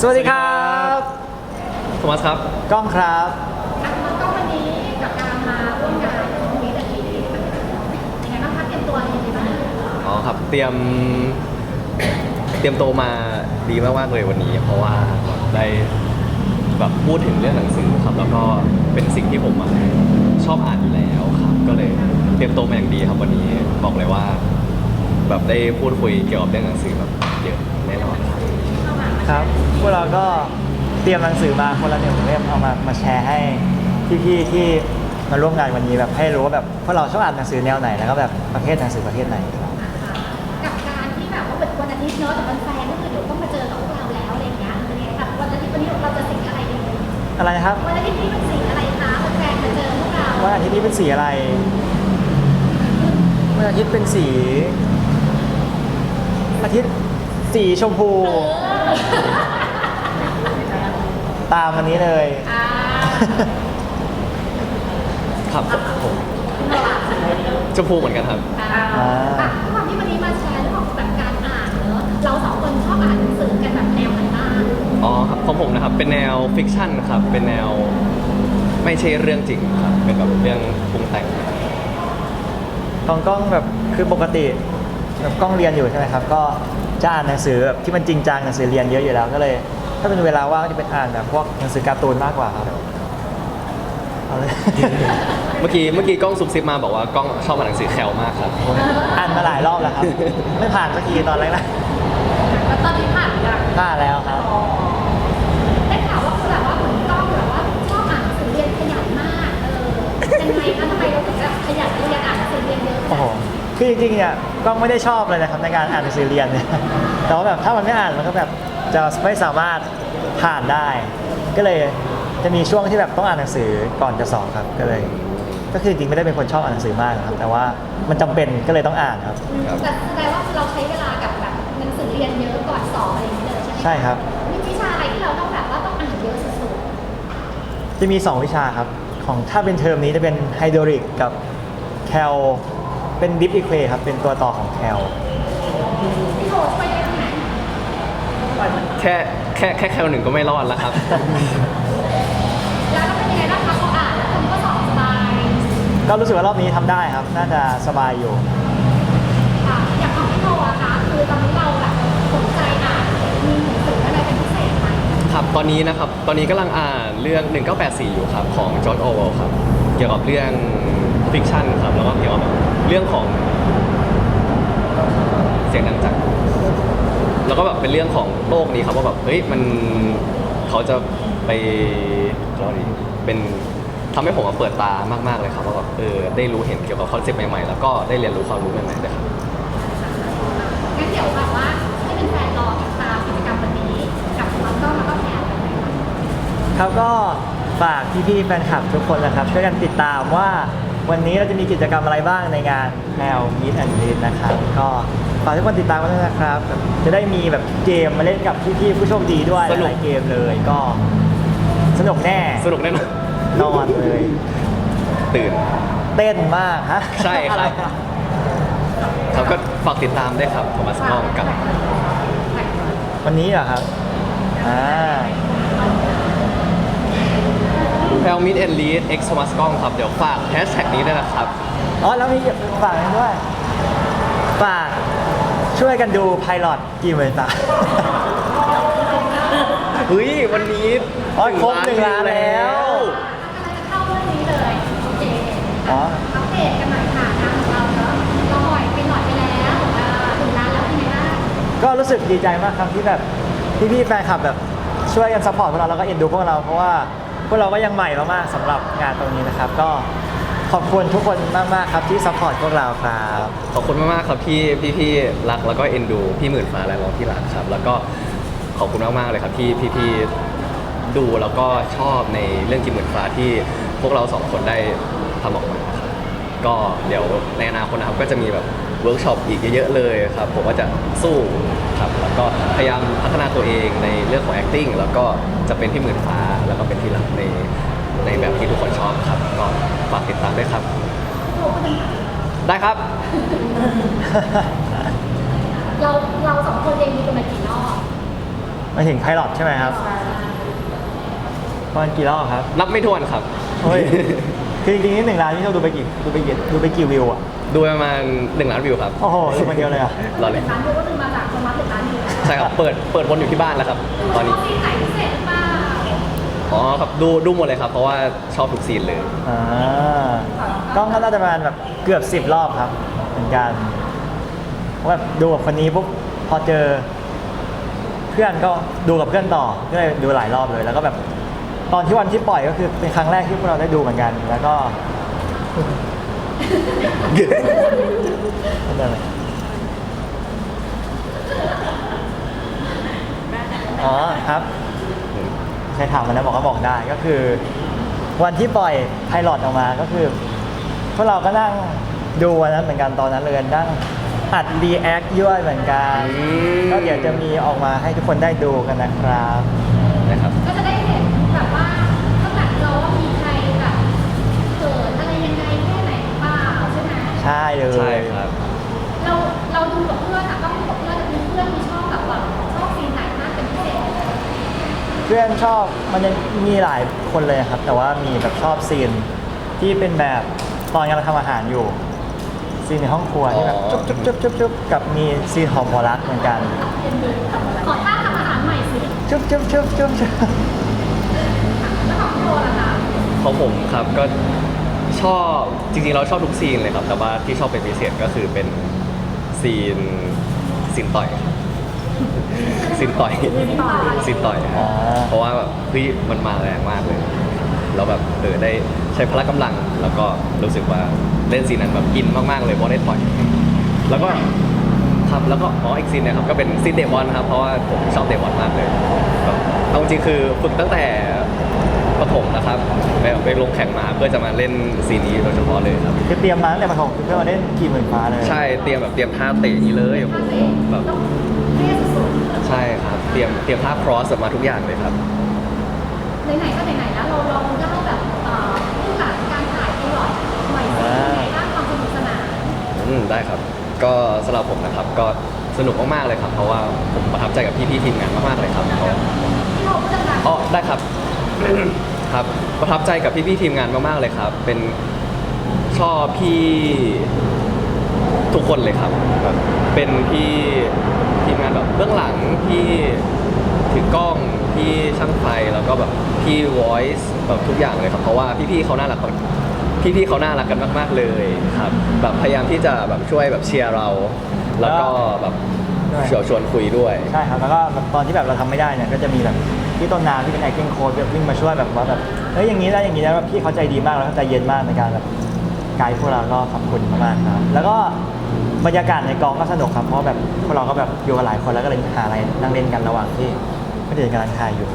สวัสดีครับโทมัสครับ กล้องครับ อะก็วันนี้กับการมาร่วมงานของมีแต่ทียังไงบ้างคะเตรียมตัวยังไงบ้างอ๋อครับ เตรียม เตรียมโตวมาดีมากๆเลยวันนี้ เพราะว่าได้แบบพูดถึงเรื่องหนังสือครับ แล้วก็เป็นสิ่งที่ผมอะชอบอ่านอยู่แล้วครับ ก็เลยเตรียมโตวมาอย่างดีครับวันนี้บอกเลยว่า แบบได้พูดคุยเกี่ยวกับเรื่องหนังสือแบบเยอะแน่นอนครับ ครับ พวกเราก็เตรียมหนังสือมาคนละหนึ่งเล่มเอามามาแชร์ให้พี่ๆที่มาร่วมงานวันนี้แบบให้รู้ว่าแบบพวกเราชอบอ่านหนังสือแนวไหนแล้วก็แบบประเภทหนังสือประเภทไหนครับกับการที่แบบว่าเป็นวันอาทิตย์เนอะแต่วันแฟนก็คือเดี๋ยวต้องมาเจอกับพวกเราแล้วอะไรอย่างเงี้ยเป็นไงแบบวันอาทิตย์วันนี้เราจะสิ่งอะไรดีอะไรนะครับ วันอาทิตย์นี้เป็นสิ่งอะไรคะแฟนมาเจอพวกเราวันอาทิตย์นี้เป็นสีอะไรวันอาทิตย์เป็นสีอาทิตย์สีชมพู ตามวันนี้เลย อ่าครับผมชมพูเหมือนกันครับอ่า อะทุกวันที่วันนี้มาแชร์เรื่องของแบบการอ่านเนอะเราสองคนชอบอ่านหนังสือกันแบบแนวไหนบ้าง อ๋อครับของผมนะครับ เป็นแนวฟิกชันครับ เป็นแนวไม่ใช่เรื่องจริงครับ เป็นแบบเรื่องปรุงแต่ง ของกล้องแบบคือปกติแบบกล้องเรียนอยู่ใช่ไหมครับ ก็ จะอ่านหนังสือแบบที่มันจริงจังหนังสือเรียนเยอะอยู่แล้วก็เลย ถ้าเป็นเวลาว่างก็จะเป็นอ่านแบบพวกหนังสือการ์ตูนมากกว่าครับเอาเลย เมื่อกี้เมื่อกี้กล้องซุบซิบมาบอกว่ากล้องชอบอ่านหนังสือแคลมากครับ อ่านมาหลายรอบแล้วครับ ไม่ผ่านสักทีตอนแรกนะแล้วตอนนี้ผ่านยังผ่านแล้วครับได้ข่าวว่าคือแบบว่าเหมือนกล้องแบบว่าชอบอ่านหนังสือเรียนขยันมาก เออ ยังไงคะทำไมเราถึงแบบขยันเรียนอ่านหนังสือเรียนเยอะโอ้โห คือจริงๆเนี่ยกล้องไม่ได้ชอบเลยนะครับในการอ่านหนังสือเรียนเนี่ยแต่ว่าแบบถ้ามันไม่อ่านมันก็แบบจะไม่สามารถผ่านได้ ก็เลยจะมีช่วงที่แบบต้องอ่านหนังสือก่อนจะสอบครับก็เลย ก็คือจริงๆไม่ได้เป็นคนชอบอ่านหนังสือมากนะครับ แต่ว่ามันจำเป็นก็เลยต้องอ่านครับ แต่แสดงว่าเราใช้เวลากับแบบหนังสือเรียนเยอะก่อนสอบอะไรอย่างเงี้ยเลยใช่ไหมะใช่ครับ มีวิชาอะไรที่เราต้องแบบว่าต้องอ่านเยอะสุดจะมี 2 วิชาครับ ของถ้าเป็นเทอมนี้จะเป็นไฮโดริกกับแคล เป็นดิฟอีเควครับ เป็นตัวต่อของแคลๆพี่โทช่วยได้ตรงไหนแค่แค่แค่แคลหนึ่งก็ไม่รอดแล้วครับ แล้วก็เป็นยังไงบ้างคะพออ่านแล้วคุณก็สอบสบายก็รู้สึกว่ารอบนี้ทำได้ครับ น่าจะสบายอยู่ ค่ะอย่างของพี่โทอะคะคือตอนนี้เราแบบสนใจอ่านมีหนังสืออะไรเป็นพิเศษไหมครับตอนนี้นะครับ ตอนนี้กำลังอ่านเรื่อง 1984 อยู่ครับ ของจอร์จโอเวลครับ เกี่ยวกับเรื่องฟิกชันครับ แล้วก็เกี่ยวกับ เรื่องของเสียงดังจังแล้วก็แบบเป็นเรื่องของโลกนี้ครับว่าแบบเฮ้ยมันเขาจะไปเราดีเป็นทำให้ผมมาเปิดตามากๆเลยครับว่าแบบเออได้รู้เห็นเกี่ยวกับคอนเซ็ปต์ใหม่ๆ แล้วก็ได้เรียนรู้ความรู้ใหม่ๆด้วยครับงั้นเดี๋ยวแบบว่าให้เป็นแฟนรอติดตามกิจกรรมวันนี้กับน้องกล้องแล้วก็แพนกันนะคะครับก็ฝากพี่ๆแฟนคลับทุกคนนะครับช่วยกันติดตามว่า วันนี้เราจะมีกิจกรรมอะไรบ้างในงานแนว Meet and Greet นะครับก็ฝากทุกคนติดตามกันด้วยนะครับแบบจะได้มีแบบเกมมาเล่นกับพี่ๆผู้โชคดีด้วยสนุกหลายเกมเลยก็สนุกแน่สนุกแน่นอนนอนเลย ตื่น เต้นมากฮะใช่ครับ อะไรอะเขาก็ฝากติดตามด้วยครับโทมัสกล้องกับ วันนี้เหรอครับอ่า แพลมิดเอ็นลีดเอ็กซ์โทมัสกล้องครับ เดี๋ยวฝากแฮชแท็กนี้ด้วยนะครับ อ๋อแล้วมีฝากกันด้วยฝากช่วยกันดูไพลอตกี่หมื่นตา เฮ้ย วันนี้อ๋อครบหนึ่งล้านแล้ว เข้าเรื่องนี้เลยโอเคอ๋อ อัปเดตกันหน่อยค่ะงานของเราเนาะเราปล่อยไปหน่อยไปแล้วอ่าถึงร้านแล้วเป็นไงบ้างก็รู้สึกดีใจมากครับที่แบบพี่ๆแฟนคลับแบบช่วยกันซัพพอร์ตพวกเราแล้วก็เอ็นดูพวกเราเพราะว่า พวกเราก็ยังใหม่มากๆสำหรับงานตรงนี้นะครับ ก็ขอบคุณทุกคนมากๆครับที่ซัพพอร์ตพวกเราครับขอบคุณมากๆครับที่พี่ๆรักแล้วก็เอ็นดูพี่หมื่นฟ้าและน้องที่รักครับ แล้วก็ขอบคุณมากๆเลยครับที่พี่ๆดูแล้วก็ชอบในเรื่องกินหมื่นฟ้าที่พวกเราสองคนได้ทำออกมาครับก็เดี๋ยวในอนาคตนะครับก็จะมีแบบเวิร์กช็อปอีกเยอะๆเลยครับผมว่าจะสู้ ครับแล้วก็พยายามพัฒนาตัวเองในเรื่องของ acting แล้วก็จะเป็นที่หมื่นฟ้าแล้วก็เป็นที่รักในในแบบที่ทุกคนชอบครับก็ฝากติดตามด้วยครับโทรคนหนึ่งได้ครับ เราเราสองคนเองมีกันมากี่รอบโมาถึงไพลอตใช่ไหมครับประมาณกี่รอบครับ นับไม่ถ้วนครับ เฮ้ย คือจริงๆนี่หนึ่งล้านนี่เราดูไปกี่ดูไปกี่ดูไปกี่วิวอะดูประมาณ1ล้านวิวครับโอ้โหดูคนเดียวเลยอะรอเลยร้านดูก็คือมาจากสมาร์ทร้านนี้ใช่ครับเปิดเปิดวนอยู่ที่บ้านแล้วครับดูตอนชนี้อบซีนไหนพิเศษหรือเปล่าอ๋อครับดูดูหมดเลยครับ เพราะว่าชอบทุกซีนเลยอ่ากล้องก็น่าจะประมาณแบบเกือบสิบรอบครับ เหมือนกันเพราะแบบดูกับคนนี้ปุ๊บพอเจอ เพื่อนก็ดูกับเพื่อนต่อก็เลยดูหลายรอบเลยแล้วก็แบบ ตอนที่วันที่ปล่อยก็คือเป็นครั้งแรกที่พวกเราได้ดูเหมือนกัน แล้วก็ ไม่เป็นไรอ๋อครับ ใครถามมาแล้วบอกก็บอกได้ก็คือ วันที่ปล่อยไพลอตออกมาก็คือพวกเราก็นั่งดูวันนั้นเหมือนกันตอนนั้นเลยนั่งอัดรีแอคย่อยเหมือนกันอืมก็เดี๋ยวจะมีออกมาให้ทุกคนได้ดูกันนะครับ นะครับ ใช่เลย ใช่ครับเราเราดูกับเพื่อนอะต้องดูกับเพื่อนมีเพื่อนมีชอบแบบว่าชอบซีนไหนมากเป็นพิเศษเพื่อนชอบมันยังมีหลายคนเลยครับ แต่ว่ามีแบบชอบซีนที่เป็นแบบตอนกำลังทำอาหารอยู่ซีนในห้องครัวที่แบบอ๋อจุ๊บจุ๊บจุ๊บจุ๊บจุ๊บกับมีซีนหอมหัวรักเหมือนกันขอท่าทำอาหารใหม่สิจุ๊บจุ๊บจุ๊บจุ๊บจุ๊บแล้วของโตล่ะคะของผมครับก็ ชอบจริงๆเราชอบทุกซีนเลยครับ แต่ว่าที่ชอบเป็นพิเศษก็คือเป็นซีนซีนต่อยครับซีนต่อยซีนต่อยครับเพราะว่าแบบเฮ้ยมันมาแรงมากเลย เราแบบเออได้ใช้พละกำลัง แล้วก็รู้สึกว่าเล่นซีนนั้นแบบอินมากๆเลยเพราะได้ต่อย แล้วก็ครับแล้วก็อ๋ออีกซีนเนะครับก็เป็นซีนเดมอนครับเพราะว่าผมชอบเดมอนมากเลยแบบเอาจริงๆคือฝึกตั้งแต่ ประถมนะครับไปไปลงแข่งมาเพื่อจะมาเล่นซีนนี้โดยเฉพาะเลยครับ คือเตรียมมาตั้งแต่ประถมเพื่อมาเล่นกี่หมื่นฟ้าเลยใช่เตรียมแบบเตรียมท่าเตะอย่างนี้เลยโอ้โหแบบต้องเท่สุดใช่ครับเตรียมเตรียมท่า cross มาทุกอย่างเลยครับๆไหนๆก็ไหนๆแล้วเราลองเล่าแบบเอ่อเรื่องหลังการถ่ายไพลอตหน่อยสิไหนบ้างความสนุกสนานอืมได้ครับ ก็สำหรับผมนะครับก็สนุกมากๆเลยครับ เพราะว่าผมประทับใจกับพี่ๆทีมงานมากๆเลยครับเพราะที่เราพูดดังอ๋อได้ครับ ครับประทับใจกับพี่ๆทีมงานมากๆเลยครับ เป็นชอบพี่ทุกคนเลยครับแบบเป็นพี่ทีมงานแบบเบื้องหลังพี่ถือกล้องพี่ช่างไฟแล้วก็แบบพี่ voice แบบทุกอย่างเลยครับเพราะว่าพี่ๆเขาน่ารักเขาพี่ๆเขาน่ารักกันมาก ๆเลยครับแบบพยายามที่จะแบบช่วยแบบเชียร์เรา แล้วก็แบบเฉียวชวนคุยด้วย ใช่ครับแล้วก็แบบตอนที่แบบเราทำไม่ได้เนี่ยก็จะมีแบบ พี่ต้นน้ำที่เป็น acting coach แบบวิ่งมาช่วยแบบว่าแบบเฮ้ยอย่างนี้นะอย่างนี้นะแบบพี่เขาใจดีมากแล้วก็ใจเย็นมากในการแบบไกด์พวกเราก็ขอบคุณมากๆครับ แล้วก็บรรยากาศในกองก็สนุกครับเพราะแบบพวกเราก็แบบอยู่กันหลายคนแล้วก็เลยหาอะไรนั่งเล่นกันระหว่างที่พี่เด่นกำลังถ่ายอยู่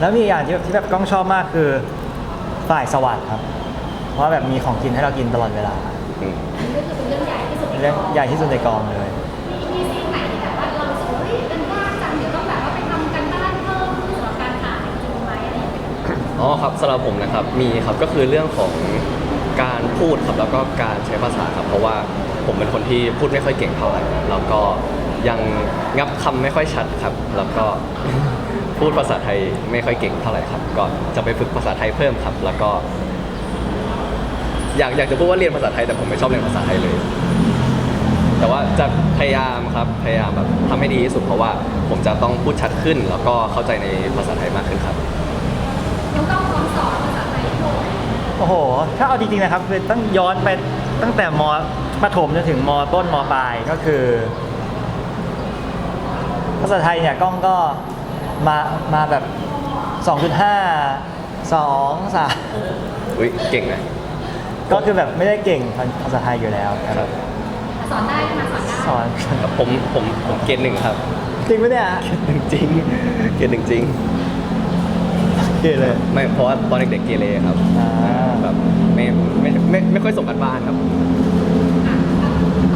แล้วมีอย่างที่แบบที่แบบกล้องชอบมากคือฝ่ายสวัสดครับ เพราะว่าแบบมีของกินให้เรากินตลอดเวลาอืมๆอันนี้ก็คือเป็นเรื่องใหญ่ที่สุดในเรื่องใหญ่ที่สุดในกองเลย อ๋อครับสำหรับผมนะครับมีครับก็คือเรื่องของการพูดครับแล้วก็การใช้ภาษาครับเพราะว่าผมเป็นคนที่พูดไม่ค่อยเก่งเท่าไหร่แล้วก็ยังงับคำไม่ค่อยชัดครับ แล้วก็พูดภาษาไทยไม่ค่อยเก่งเท่าไหร่ครับ ก็จะไปฝึกภาษาไทยเพิ่มครับ แล้วก็ อยากอยากจะพูดว่าเรียนภาษาไทยแต่ผมไม่ชอบเรียนภาษาไทยเลย แต่ว่าจะพยายามครับพยายามแบบทำให้ดีที่สุดเพราะว่าผมจะต้องพูดชัดขึ้น แล้วก็เข้าใจในภาษาไทยมากขึ้นครับ น้องต้องลองสอนภาษาไทยให้ผมโอ้โห ถ้าเอาจริงๆนะครับคือต้องย้อนไปตั้งแต่มประถมจนถึงมต้นมปลายก็คือ ภาษาไทยเนี่ยกล้องก็มามาแบบ 2.5 2 3 อุ้ยเก่งนะก็คือแบบไม่ได้เก่งภาษาไทยอยู่แล้วครับ สอนได้ใช่ไหมสอนได้สอนครับผมผมผมเกณฑ์หนึ่งครับ จริงไหมเนี่ยหนึ่งจริงเกณฑ์หนึ่งจริง เก่งเลยไม่เพราะว่าตอนเด็กๆเกเรครับอ่า แบบไม่ไม่ไม่ไม่ค่อยส่งกันบ้านครับอะ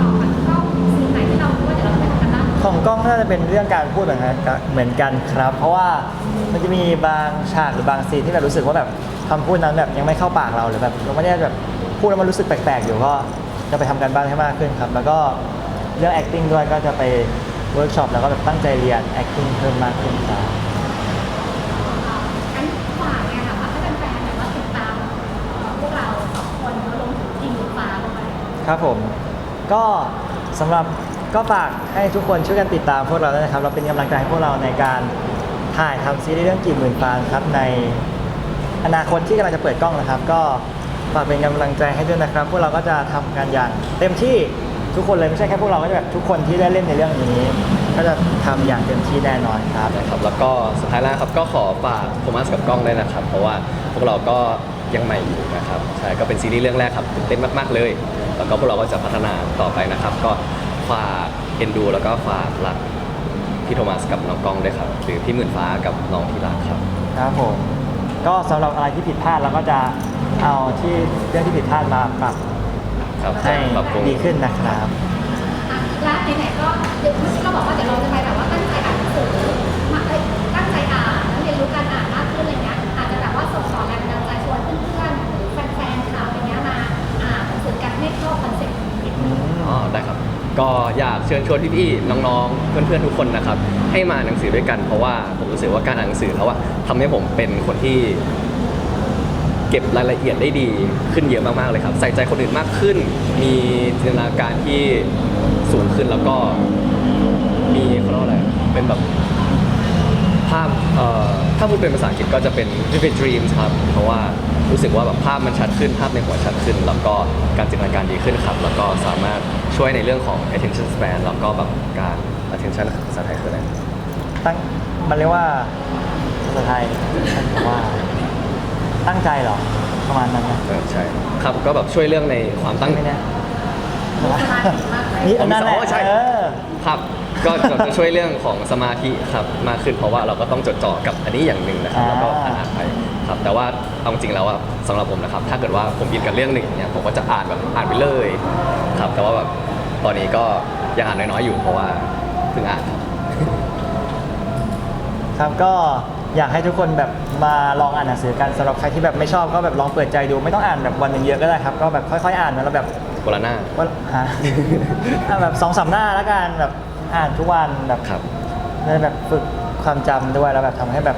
ต่อค่ะก็ซีนไหนที่เรารู้ว่าเดี๋ยวเราจะไปทำกันบ้านของกล้องน่าจะเป็นเรื่องการพูดเหมือนกันเหมือนกันครับ เพราะว่ามันจะมีบางฉากหรือบางซีนที่แบบรู้สึกว่าแบบคำพูดนั้นแบบยังไม่เข้าปากเราหรือแบบเราไม่ได้แบบพูดแล้วมันรู้สึกแปลกๆอยู่ก็จะไปทำกันบ้านให้มากขึ้นครับ แล้วก็เรื่อง acting ด้วยก็จะไปเวิร์กช็อปแล้วก็แบบตั้งใจเรียน acting เพิ่มมากขึ้นครับ ครับผม ก็สำหรับก็ฝากให้ทุกคนช่วยกันติดตามพวกเราด้วยนะครับ เราเป็นกำลังใจให้พวกเราในการถ่ายทำซีรีส์เรื่องกี่หมื่นฟานครับในอนาคตที่กำลังจะเปิดกล้องนะครับ ก็ฝากเป็นกำลังใจให้ด้วยนะครับ พวกเราก็จะทำกันอย่างเต็มที่ทุกคนเลยไม่ใช่แค่พวกเราก็จะแบบทุกคนที่ได้เล่นในเรื่องนี้ ก็จะทำอย่างเต็มที่แน่นอนครับ นะครับแล้วก็สุดท้ายแล้วครับก็ขอฝากโทมัสกับกล้องด้วยนะครับ เพราะว่าพวกเราก็ยังใหม่อยู่นะครับใช่ก็เป็นซีรีส์เรื่องแรกครับตื่นเต้นมากๆเลยแล้วก็พวกเราก็จะพัฒนาต่อไปนะครับ ก็ฝากเอ็นดู แล้วก็ฝากรักพี่โทมัสกับน้องกล้องด้วยครับ หรือพี่หมื่นฟ้ากับน้องที่รักครับ ครับผม ก็สำหรับอะไรที่ผิดพลาดเราก็จะเอาที่เรื่องที่ผิดพลาดมาปรับครับให้ปรับปรุง ดีขึ้นนะครับอะและไหนๆก็เดี๋ยวเมื่อกี้เราบอกว่าเดี๋ยวเรา ก็อยากเชิญชวนพี่ๆน้องๆ เพื่อนๆทุกคนนะครับ ให้มาอ่านหนังสือด้วยกันเพราะว่าผมรู้สึกว่าการอ่านหนังสือแล้วอะทำให้ผมเป็นคนที่ เก็บรายละเอียดได้ดีขึ้นเยอะมากๆเลยครับ ใส่ใจคนอื่นมากขึ้น มีจินตนาการที่สูงขึ้นแล้วก็มีเขาเรียกว่าอะไรเป็นแบบ ภาพเอ่อถ้าพูดเป็นภาษาอังกฤษก็จะเป็น vivid dreams ครับ เพราะว่ารู้สึกว่าแบบภาพมันชัดขึ้นภาพในหัวชัดขึ้น แล้วก็การจินตนาการดีขึ้นครับ แล้วก็สามารถช่วยในเรื่องของ attention span แล้วก็แบบการ attention ภาษาไทยคืออะไรตั้งมันเรียกว่าภาษาไทยว่า ตั้งใจเหรอ ประมาณนั้นนะเออใช่ครับก็แบบช่วยเรื่องในความตั้งไม่แน่มีนี่อ๋อมีนั่นแหละอ๋อใช่เออ ครับ ก็จะจะช่วยเรื่องของสมาธิครับมากขึ้นเพราะว่าเราก็ต้องจดจ่อกับอันนี้อย่างหนึ่งนะครับแล้วก็อ่าอ่านไปครับแต่ว่าเอาจริงแล้วอะสำหรับผมนะครับ ถ้าเกิดว่าผมอินกับเรื่องหนึ่งเนี่ยผมก็จะอ่านแบบอ่านไปเลยครับแต่ว่าแบบตอนนี้ก็ยังอ่านน้อยๆอยู่เพราะว่าเพิ่งอ่านครับครับก็อยากให้ทุกคนแบบมาลองอ่านหนังสือกันสำหรับใครที่แบบไม่ชอบก็แบบลองเปิดใจดู ไม่ต้องอ่านแบบวันหนึ่งเยอะก็ได้ครับ ก็แบบค่อยๆ อ่านแล้วแบบโคลาน่าว่าฮะอ่านแบบสองสามหน้าแล้วกันแบบ อ่านทุกวันแบบครับ ได้แบบฝึกความจำด้วยแล้วแบบทำให้แบบ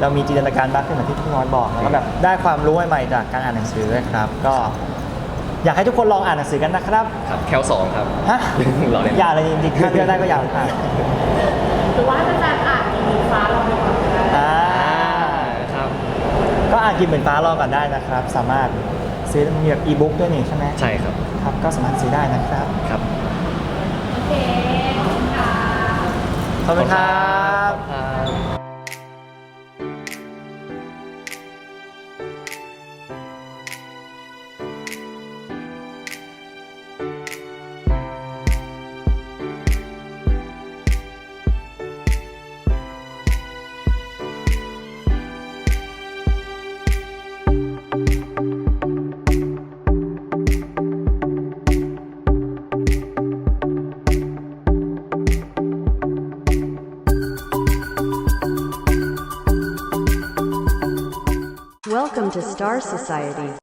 เรามีจินตนาการมากขึ้นเหมือนที่พี่นอตบอกแล้วก็แบบได้ความรู้ใหม่ๆจากการอ่านหนังสือด้วยครับ ก็ อยากให้ทุกคนลองอ่านหนังสือกันนะครับครับแคลสองครับ ฮะเราเล่น อย่าเลยจริงๆถ้าเลือกได้ก็อย่าอ่านหรือว่าถ้าการอ่านมีฟ้าเราไปก่อนก็ได้อ่าครับ ก็อ่านกินเหมือนฟ้ารอก่อนได้นะครับ สามารถซื้อมีแบบอีบุ๊กด้วยนี่ใช่ไหมใช่ครับ ครับก็สามารถซื้อได้นะครับ ครับ โอเคขอบคุณค่ะ ขอบคุณครับ ขอบคุณครับ Society.